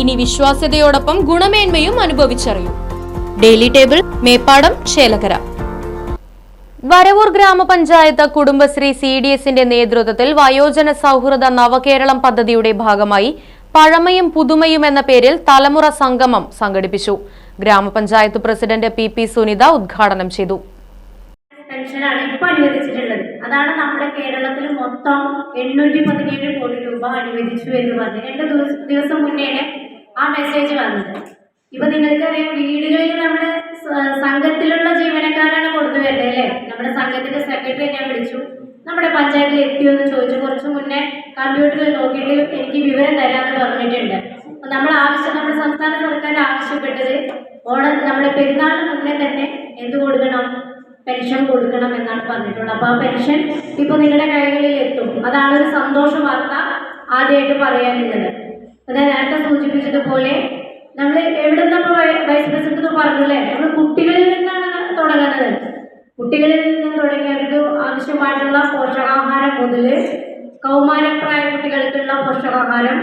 ഇനി വിശ്വാസ്യതയോടൊപ്പം ഗുണമേന്മയും അനുഭവിച്ചറിയും. ഡെയിലി ടേബിൾ മേപ്പാടം ചേലകര വരവൂർ ഗ്രാമപഞ്ചായത്ത് കുടുംബശ്രീ സി ഡി എസിന്റെ നേതൃത്വത്തിൽ വയോജന സൗഹൃദ നവകേരളം പദ്ധതിയുടെ ഭാഗമായി പഴമയും പുതുമയും എന്ന പേരിൽ തലമുറ സംഗമം സംഘടിപ്പിച്ചു. ഗ്രാമപഞ്ചായത്ത് പ്രസിഡന്റ് പി പി സുനിത ഉദ്ഘാടനം ചെയ്തു. പെൻഷനാണ് ഇപ്പോൾ അനുവദിച്ചിട്ടുള്ളത്. അതാണ് നമ്മുടെ കേരളത്തിൽ മൊത്തം എണ്ണൂറ്റി പതിനേഴ് കോടി രൂപ അനുവദിച്ചു എന്ന് പറഞ്ഞ് രണ്ട് ദിവസം ആ മെസ്സേജ് വന്നത്. ഇപ്പൊ നിങ്ങൾക്കറിയാം വീടുകളിൽ നമ്മുടെ സംഘത്തിലുള്ള ജീവനക്കാരാണ് കൊടുത്തു വരുന്നത് അല്ലേ? നമ്മുടെ സംഘത്തിന്റെ സെക്രട്ടറി ഞാൻ വിളിച്ചു. നമ്മുടെ പഞ്ചായത്തിൽ എത്തിയോ എന്ന് ചോദിച്ചു. കുറച്ചു മുന്നേ കമ്പ്യൂട്ടറിൽ നോക്കിയിട്ട് എനിക്ക് വിവരം തരാമെന്ന് പറഞ്ഞിട്ടുണ്ട്. നമ്മൾ ആവശ്യം നമ്മുടെ സംസ്ഥാന സർക്കാർ ആവശ്യപ്പെട്ടത്. ഓണം നമ്മുടെ പെരുന്നാളിന് മുന്നേ തന്നെ എന്ത് കൊടുക്കണം? പെൻഷൻ കൊടുക്കണം എന്നാണ് പറഞ്ഞിട്ടുള്ളത്. അപ്പോൾ ആ പെൻഷൻ ഇപ്പൊ നിങ്ങളുടെ കൈകളിൽ എത്തും അതാണ് ഒരു സന്തോഷ വാർത്ത ആദ്യമായിട്ട് പറയാനുള്ളത്. ഞാൻ നേരത്തെ സൂചിപ്പിച്ചതുപോലെ നമ്മൾ എവിടെ നമ്മൾ വൈസ് പ്രസിഡന്റ് പറഞ്ഞല്ലേ നമ്മൾ കുട്ടികളിൽ നിന്നാണ് തുടങ്ങുന്നത്. കുട്ടികളിൽ നിന്ന് തുടങ്ങി അവർക്ക് ആവശ്യമായിട്ടുള്ള പോഷകാഹാരം മുതൽ കൗമാരപ്രായ കുട്ടികൾക്കുള്ള പോഷകാഹാരം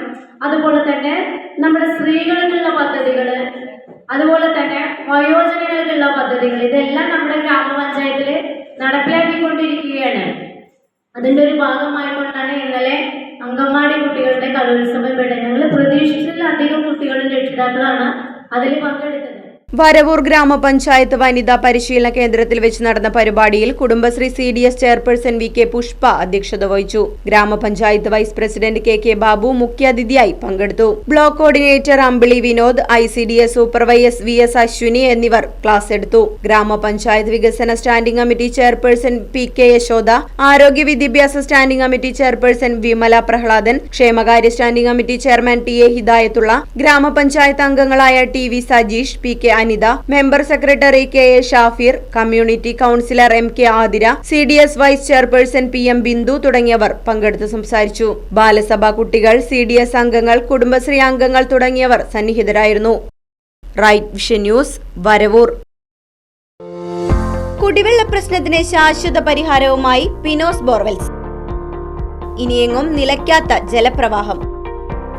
അതുപോലെ തന്നെ നമ്മുടെ സ്ത്രീകൾക്കുള്ള പദ്ധതികൾ അതുപോലെ തന്നെ വയോജനങ്ങൾക്കുള്ള പദ്ധതികൾ ഇതെല്ലാം നമ്മുടെ ഗ്രാമപഞ്ചായത്തിൽ നടപ്പിലാക്കിക്കൊണ്ടിരിക്കുകയാണ്. അതിന്റെ ഒരു ഭാഗമായിക്കൊണ്ടാണ് ഇന്നലെ അങ്കമാടി കുട്ടികളുടെ കലോത്സവം ഞങ്ങൾ പ്രതീക്ഷിച്ചതിലധികം കുട്ടികളും രക്ഷിതാക്കളാണ് അതിൽ പങ്കെടുത്തത്. വരവൂർ ഗ്രാമപഞ്ചായത്ത് വനിതാ പരിശീലന കേന്ദ്രത്തിൽ വെച്ച് നടന്ന പരിപാടിയിൽ Kudumbashree C D S chairperson V K Pushpa അധ്യക്ഷത വഹിച്ചു. ഗ്രാമപഞ്ചായത്ത് vice president K K Babu മുഖ്യാതിഥിയായി പങ്കെടുത്തു. Block coordinator Ambili Vinod I C D S supervise V S Aswini എന്നിവർ ക്ലാസ് എടുത്തു. ഗ്രാമപഞ്ചായത്ത് വികസന standing committee chairperson P K Yashoda ആരോഗ്യ വിദ്യാഭ്യാസ standing committee chairperson Vimala Prahladan ക്ഷേമകാര്യ standing committee chairman T A Hidayathulla ഗ്രാമപഞ്ചായത്ത് അംഗങ്ങളായ T V Sajeesh P K Anitha member secretary K A Shafir community counsellor M K Athira C D S vice chairperson P M Bindu തുടങ്ങിയവർ പങ്കെടുത്ത് സംസാരിച്ചു. ബാലസഭാ കുട്ടികൾ C D S അംഗങ്ങൾ കുടുംബശ്രീ അംഗങ്ങൾ തുടങ്ങിയവർ സന്നിഹിതരായിരുന്നു. Right Vision News Varavoor. കുടിവെള്ള പ്രശ്നത്തിന് ശാശ്വത പരിഹാരവുമായി പിനോസ് ബോർവെൽസ്. ഇനിയെങ്ങും നിലയ്ക്കാത്ത ജലപ്രവാഹം.